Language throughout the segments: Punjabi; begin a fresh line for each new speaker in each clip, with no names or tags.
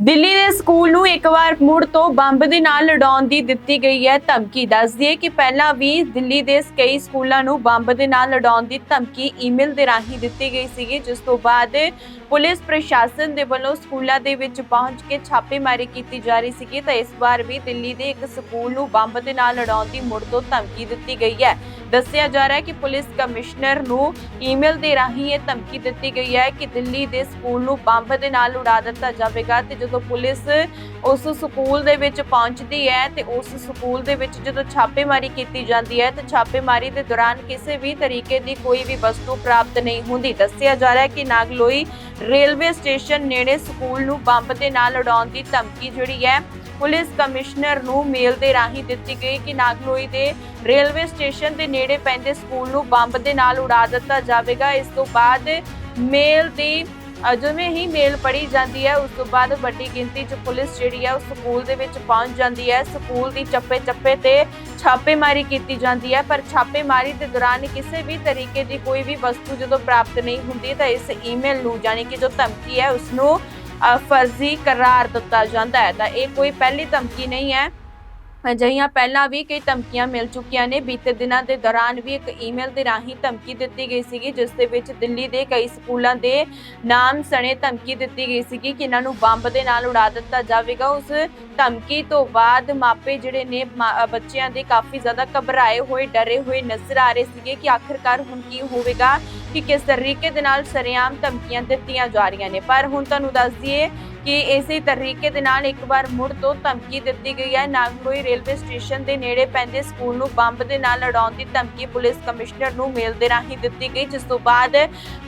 ਦਿੱਲੀ ਦੇ ਸਕੂਲ ਨੂੰ ਇੱਕ ਵਾਰ ਮੁੜ ਤੋਂ ਬੰਬ ਦੇ ਨਾਲ ਲੜਾਉਣ ਦੀ ਦਿੱਤੀ ਗਈ ਹੈ ਧਮਕੀ। ਦੱਸਦੀ ਦਈਏ ਕਿ ਪਹਿਲਾਂ ਵੀ ਦਿੱਲੀ ਦੇ ਕਈ ਸਕੂਲਾਂ ਨੂੰ ਬੰਬ ਦੇ ਨਾਲ ਲੜਾਉਣ ਦੀ ਧਮਕੀ ਈਮੇਲ ਦੇ ਰਾਹੀਂ ਦਿੱਤੀ ਗਈ ਸੀਗੀ, ਜਿਸ ਤੋਂ ਬਾਅਦ ਪੁਲਿਸ ਪ੍ਰਸ਼ਾਸਨ ਦੇ ਵੱਲੋਂ ਸਕੂਲਾਂ ਦੇ ਵਿੱਚ ਪਹੁੰਚ ਕੇ ਛਾਪੇਮਾਰੀ ਕੀਤੀ ਜਾ ਰਹੀ ਸੀਗੀ। ਤਾਂ ਇਸ ਵਾਰ ਵੀ ਦਿੱਲੀ ਦੇ ਇੱਕ ਸਕੂਲ ਨੂੰ ਬੰਬ ਦੇ ਨਾਲ ਲੜਾਉਣ ਦੀ ਮੁੜ ਤੋਂ ਧਮਕੀ ਦਿੱਤੀ ਗਈ ਹੈ। ਦੱਸਿਆ ਜਾ ਰਿਹਾ ਹੈ ਕਿ ਪੁਲਿਸ ਕਮਿਸ਼ਨਰ ਨੂੰ ਈਮੇਲ ਦੇ ਰਾਹੀਂ ਇਹ ਧਮਕੀ ਦਿੱਤੀ ਗਈ ਹੈ ਕਿ ਦਿੱਲੀ ਦੇ ਸਕੂਲ ਨੂੰ ਬੰਬ ਦੇ ਨਾਲ ਉਡਾ ਦਿੱਤਾ ਜਾਵੇਗਾ ਤੇ ਜਦੋਂ ਪੁਲਿਸ ਉਸ ਸਕੂਲ ਦੇ ਵਿੱਚ ਪਹੁੰਚਦੀ ਹੈ ਤੇ ਉਸ ਸਕੂਲ ਦੇ ਵਿੱਚ ਜਦੋਂ ਛਾਪੇਮਾਰੀ ਕੀਤੀ ਜਾਂਦੀ ਹੈ ਤੇ ਛਾਪੇਮਾਰੀ ਦੇ ਦੌਰਾਨ ਕਿਸੇ ਵੀ ਤਰੀਕੇ ਦੀ ਕੋਈ ਵੀ ਵਸਤੂ ਪ੍ਰਾਪਤ ਨਹੀਂ ਹੁੰਦੀ। ਦੱਸਿਆ ਜਾ ਰਿਹਾ ਹੈ ਕਿ ਨਾਗਲੋਈ ਰੇਲਵੇ ਸਟੇਸ਼ਨ ਨੇੜੇ ਸਕੂਲ ਨੂੰ ਬੰਬ ਦੇ ਨਾਲ ਉਡਾਉਣ ਦੀ ਧਮਕੀ ਜਿਹੜੀ ਹੈ, ਪੁਲਿਸ ਕਮਿਸ਼ਨਰ ਨੂੰ ਮੇਲ ਦੇ ਰਾਹੀਂ ਦਿੱਤੀ ਗਈ ਕਿ ਨਾਗਲੋਈ ਦੇ ਰੇਲਵੇ ਸਟੇਸ਼ਨ ਦੇ ਨੇੜੇ ਪੈਂਦੇ ਸਕੂਲ ਨੂੰ ਬੰਬ ਦੇ ਨਾਲ ਉਡਾ ਦਿੱਤਾ ਜਾਵੇਗਾ। ਇਸ ਤੋਂ ਬਾਅਦ ਮੇਲ ਦੀ ਜਿਵੇਂ ਹੀ ਮੇਲ ਪੜੀ ਜਾਂਦੀ ਹੈ। ਉਸ ਤੋਂ ਬਾਅਦ ਵੱਡੀ ਗਿਣਤੀ 'ਚ ਪੁਲਿਸ ਜਿਹੜੀ ਹੈ, ਉਹ ਸਕੂਲ ਦੇ ਵਿੱਚ ਪਹੁੰਚ ਜਾਂਦੀ ਹੈ। ਸਕੂਲ ਦੀ ਚੱਪੇ ਚੱਪੇ ਤੇ ਛਾਪੇਮਾਰੀ ਕੀਤੀ ਜਾਂਦੀ ਹੈ। ਪਰ ਛਾਪੇਮਾਰੀ ਦੇ ਦੌਰਾਨ ਕਿਸੇ ਵੀ ਤਰੀਕੇ ਦੀ ਕੋਈ ਵੀ ਵਸਤੂ ਜਦੋਂ ਪ੍ਰਾਪਤ ਨਹੀਂ ਹੁੰਦੀ, ਤਾਂ ਇਸ ਈਮੇਲ ਨੂੰ ਯਾਨੀ ਕਿ ਜੋ ਧਮਕੀ ਹੈ ਉਸ ਨੂੰ ਫਰਜ਼ੀ ਕਰਾਰ ਦਿੱਤਾ ਜਾਂਦਾ ਹੈ। ਤਾਂ ਇਹ ਕੋਈ ਪਹਿਲੀ ਧਮਕੀ ਨਹੀਂ ਹੈ। ਅਜਿਹੀਆਂ ਪਹਿਲਾਂ ਵੀ ਕਈ ਧਮਕੀਆਂ ਮਿਲ ਚੁੱਕੀਆਂ ਨੇ। ਬੀਤੇ ਦਿਨਾਂ ਦੇ ਦੌਰਾਨ ਵੀ ਇੱਕ ਈਮੇਲ ਦੇ ਰਾਹੀਂ ਧਮਕੀ ਦਿੱਤੀ ਗਈ ਸੀਗੀ, ਜਿਸ ਦੇ ਵਿੱਚ ਦਿੱਲੀ ਦੇ ਕਈ ਸਕੂਲਾਂ ਦੇ ਨਾਮ ਸਣੇ ਧਮਕੀ ਦਿੱਤੀ ਗਈ ਸੀਗੀ ਕਿ ਇਹਨਾਂ ਨੂੰ ਬੰਬ ਦੇ ਨਾਲ ਉਡਾ ਦਿੱਤਾ ਜਾਵੇਗਾ। ਉਸ ਧਮਕੀ ਤੋਂ ਬਾਅਦ ਮਾਪੇ ਜਿਹੜੇ ਨੇ ਬੱਚਿਆਂ ਦੇ ਕਾਫੀ ਜ਼ਿਆਦਾ ਘਬਰਾਏ ਹੋਏ, ਡਰੇ ਹੋਏ ਨਜ਼ਰ ਆ ਰਹੇ ਸੀਗੇ ਕਿ ਆਖਿਰਕਾਰ ਹੁਣ ਕੀ ਹੋਵੇਗਾ, ਕਿ ਕਿਸ ਤਰੀਕੇ ਦੇ ਨਾਲ ਸਰੇਆਮ ਧਮਕੀਆਂ ਦਿੱਤੀਆਂ ਜਾ ਰਹੀਆਂ ਨੇ। ਪਰ ਹੁਣ ਤੁਹਾਨੂੰ ਦੱਸ ਦਈਏ ਕਿ ਇਸੇ ਤਰੀਕੇ ਦੇ ਨਾਲ ਇੱਕ ਵਾਰ ਮੁੜ ਤੋਂ ਧਮਕੀ ਦਿੱਤੀ ਗਈ ਹੈ। ਨਾਗਲੋਈ ਰੇਲਵੇ ਸਟੇਸ਼ਨ ਦੇ ਨੇੜੇ ਪੈਂਦੇ ਸਕੂਲ ਨੂੰ ਬੰਬ ਦੇ ਨਾਲ ਲੜਾਉਣ ਦੀ ਧਮਕੀ ਪੁਲਿਸ ਕਮਿਸ਼ਨਰ ਨੂੰ ਮੇਲ ਦੇ ਰਾਹੀਂ ਦਿੱਤੀ ਗਈ, ਜਿਸ ਤੋਂ ਬਾਅਦ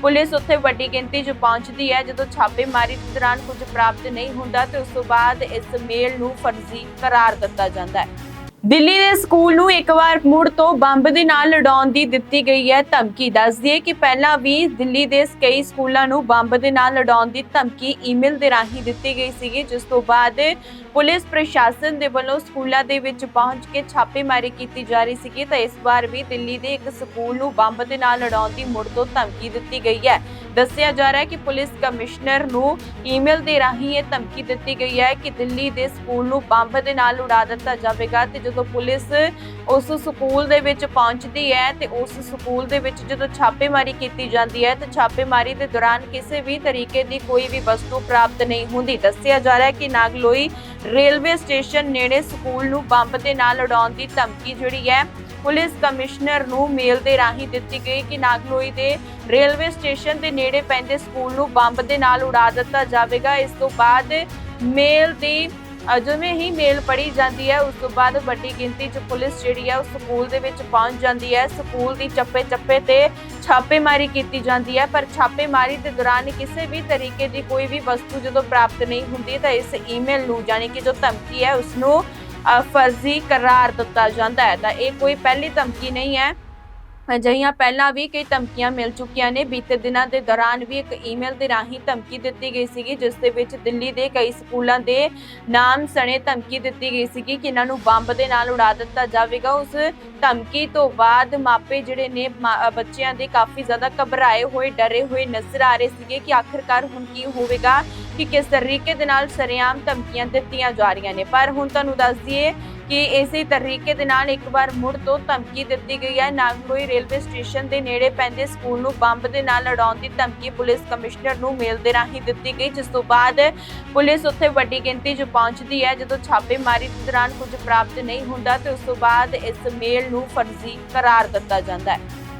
ਪੁਲਿਸ ਉੱਥੇ ਵੱਡੀ ਗਿਣਤੀ 'ਚ ਪਹੁੰਚਦੀ ਹੈ। ਜਦੋਂ ਛਾਪੇਮਾਰੀ ਦੇ ਦੌਰਾਨ ਕੁਝ ਪ੍ਰਾਪਤ ਨਹੀਂ ਹੁੰਦਾ ਤੇ ਉਸ ਤੋਂ ਬਾਅਦ ਇਸ ਮੇਲ ਨੂੰ ਫਰਜ਼ੀ ਕਰਾਰ ਦਿੱਤਾ ਜਾਂਦਾ ਹੈ। ਦਿੱਲੀ ਦੇ ਸਕੂਲ ਨੂੰ ਇੱਕ ਵਾਰ ਮੁੜ ਤੋਂ ਬੰਬ ਦੇ ਨਾਲ ਲੜਾਉਣ ਦੀ ਦਿੱਤੀ ਗਈ ਹੈ ਧਮਕੀ। ਦੱਸਦੀ ਦਈਏ ਕਿ ਪਹਿਲਾਂ ਵੀ ਦਿੱਲੀ ਦੇ ਕਈ ਸਕੂਲਾਂ ਨੂੰ ਬੰਬ ਦੇ ਨਾਲ ਲੜਾਉਣ ਦੀ ਧਮਕੀ ਈਮੇਲ ਦੇ ਰਾਹੀਂ ਦਿੱਤੀ ਗਈ ਸੀਗੀ, ਜਿਸ ਤੋਂ ਬਾਅਦ ਪੁਲਿਸ ਪ੍ਰਸ਼ਾਸਨ ਦੇ ਵੱਲੋਂ ਸਕੂਲਾਂ ਦੇ ਵਿੱਚ ਪਹੁੰਚ ਕੇ ਛਾਪੇਮਾਰੀ ਕੀਤੀ ਜਾ ਰਹੀ ਸੀਗੀ। ਤਾਂ ਇਸ ਵਾਰ ਵੀ ਦਿੱਲੀ ਦੇ ਇੱਕ ਸਕੂਲ ਨੂੰ ਬੰਬ ਦੇ ਨਾਲ ਲੜਾਉਣ ਦੀ ਮੁੜ ਤੋਂ ਧਮਕੀ ਦਿੱਤੀ ਗਈ ਹੈ। ਦੱਸਿਆ ਜਾ ਰਿਹਾ ਹੈ ਕਿ ਪੁਲਿਸ ਕਮਿਸ਼ਨਰ ਨੂੰ ਈਮੇਲ ਦੇ ਰਾਹੀਂ ਇਹ ਧਮਕੀ ਦਿੱਤੀ ਗਈ ਹੈ ਕਿ ਦਿੱਲੀ ਦੇ ਸਕੂਲ ਨੂੰ ਬੰਬ ਦੇ ਨਾਲ ਉਡਾ ਦਿੱਤਾ ਜਾਵੇਗਾ ਤੇ ਜਦੋਂ ਪੁਲਿਸ ਉਸ ਸਕੂਲ ਦੇ ਵਿੱਚ ਪਹੁੰਚਦੀ ਹੈ ਤੇ ਉਸ ਸਕੂਲ ਦੇ ਵਿੱਚ ਜਦੋਂ ਛਾਪੇਮਾਰੀ ਕੀਤੀ ਜਾਂਦੀ ਹੈ ਤੇ ਛਾਪੇਮਾਰੀ ਦੇ ਦੌਰਾਨ ਕਿਸੇ ਵੀ ਤਰੀਕੇ ਦੀ ਕੋਈ ਵੀ ਵਸਤੂ ਪ੍ਰਾਪਤ ਨਹੀਂ ਹੁੰਦੀ। ਦੱਸਿਆ ਜਾ ਰਿਹਾ ਹੈ ਕਿ ਨਾਗਲੋਈ ਰੇਲਵੇ ਸਟੇਸ਼ਨ ਨੇੜੇ ਸਕੂਲ ਨੂੰ ਬੰਬ ਦੇ ਨਾਲ ਉਡਾਉਣ ਦੀ ਧਮਕੀ ਜਿਹੜੀ ਹੈ ਪੁਲਿਸ ਕਮਿਸ਼ਨਰ ਨੂੰ ਮੇਲ ਦੇ ਰਾਹੀਂ ਦਿੱਤੀ ਗਈ ਕਿ ਨਾਗਲੋਈ ਦੇ ਰੇਲਵੇ ਸਟੇਸ਼ਨ ਦੇ ਨੇੜੇ ਪੈਂਦੇ ਸਕੂਲ ਨੂੰ ਬੰਬ ਦੇ ਨਾਲ ਉਡਾ ਦਿੱਤਾ ਜਾਵੇਗਾ। ਇਸ ਤੋਂ ਬਾਅਦ ਮੇਲ ਦੀ ਜਿਵੇਂ ਹੀ ਮੇਲ ਪੜੀ ਜਾਂਦੀ ਹੈ, ਉਸ ਤੋਂ ਬਾਅਦ ਵੱਡੀ ਗਿਣਤੀ 'ਚ ਪੁਲਿਸ ਜਿਹੜੀ ਹੈ ਉਸ ਸਕੂਲ ਦੇ ਵਿੱਚ ਪਹੁੰਚ ਜਾਂਦੀ ਹੈ। ਸਕੂਲ ਦੀ ਚੱਪੇ ਚੱਪੇ ਤੇ ਛਾਪੇਮਾਰੀ ਕੀਤੀ ਜਾਂਦੀ ਹੈ, ਪਰ ਛਾਪੇਮਾਰੀ ਦੇ ਦੌਰਾਨ ਕਿਸੇ ਵੀ ਤਰੀਕੇ ਦੀ ਕੋਈ ਵੀ ਵਸਤੂ ਜਦੋਂ ਪ੍ਰਾਪਤ ਨਹੀਂ ਹੁੰਦੀ, ਤਾਂ ਇਸ ਈਮੇਲ ਨੂੰ ਯਾਨੀ ਕਿ ਜੋ ਧਮਕੀ ਹੈ ਉਸ ਨੂੰ ਫਰਜ਼ੀ ਕਰਾਰ ਦਿੱਤਾ ਜਾਂਦਾ ਹੈ। ਤਾਂ ਇਹ ਕੋਈ ਪਹਿਲੀ ਧਮਕੀ ਨਹੀਂ ਹੈ। ਅਜਿਹੀਆਂ ਪਹਿਲਾਂ ਵੀ ਕਈ ਧਮਕੀਆਂ ਮਿਲ ਚੁੱਕੀਆਂ ਨੇ। ਬੀਤੇ ਦਿਨਾਂ ਦੇ ਦੌਰਾਨ ਵੀ ਇੱਕ ਈਮੇਲ ਦੇ ਰਾਹੀਂ ਧਮਕੀ ਦਿੱਤੀ ਗਈ ਸੀਗੀ, ਜਿਸ ਦੇ ਵਿੱਚ ਦਿੱਲੀ ਦੇ ਕਈ ਸਕੂਲਾਂ ਦੇ ਨਾਮ ਸਣੇ ਧਮਕੀ ਦਿੱਤੀ ਗਈ ਸੀਗੀ ਕਿ ਇਹਨਾਂ ਨੂੰ ਬੰਬ ਦੇ ਨਾਲ ਉਡਾ ਦਿੱਤਾ ਜਾਵੇਗਾ। ਉਸ ਧਮਕੀ ਤੋਂ ਬਾਅਦ ਮਾਪੇ ਜਿਹੜੇ ਨੇ ਬੱਚਿਆਂ ਦੇ ਕਾਫੀ ਜ਼ਿਆਦਾ ਘਬਰਾਏ ਹੋਏ, ਡਰੇ ਹੋਏ ਨਜ਼ਰ ਆ ਰਹੇ ਸੀਗੇ ਕਿ ਆਖਿਰਕਾਰ ਹੁਣ ਕੀ ਹੋਵੇਗਾ। ਕਿ ਕਿਸ ਤਰੀਕੇ ਦੇ ਨਾਲ ਸਰੇਆਮ ਧਮਕੀਆਂ ਦਿੱਤੀਆਂ ਜਾ ਰਹੀਆਂ ਨੇ। ਪਰ ਹੁਣ ਤੁਹਾਨੂੰ ਦੱਸ ਦਈਏ ਕਿ ਇਸੇ ਤਰੀਕੇ ਦੇ ਨਾਲ ਇੱਕ ਵਾਰ ਮੁੜ ਤੋਂ ਧਮਕੀ ਦਿੱਤੀ ਗਈ ਹੈ। ਨਾਗਲੋਈ ਰੇਲਵੇ ਸਟੇਸ਼ਨ ਦੇ ਨੇੜੇ ਪੈਂਦੇ ਸਕੂਲ ਨੂੰ ਬੰਬ ਦੇ ਨਾਲ ਲੜਾਉਣ ਦੀ ਧਮਕੀ ਪੁਲਿਸ ਕਮਿਸ਼ਨਰ ਨੂੰ ਮੇਲ ਦੇ ਰਾਹੀਂ ਦਿੱਤੀ ਗਈ, ਜਿਸ ਤੋਂ ਬਾਅਦ ਪੁਲਿਸ ਉੱਥੇ ਵੱਡੀ ਗਿਣਤੀ 'ਚ ਪਹੁੰਚਦੀ ਹੈ। ਜਦੋਂ ਛਾਪੇਮਾਰੀ ਦੇ ਦੌਰਾਨ ਕੁਝ ਪ੍ਰਾਪਤ ਨਹੀਂ ਹੁੰਦਾ ਤੇ ਉਸ ਤੋਂ ਬਾਅਦ ਇਸ ਮੇਲ ਨੂੰ ਫਰਜ਼ੀ ਕਰਾਰ ਦਿੱਤਾ ਜਾਂਦਾ ਹੈ।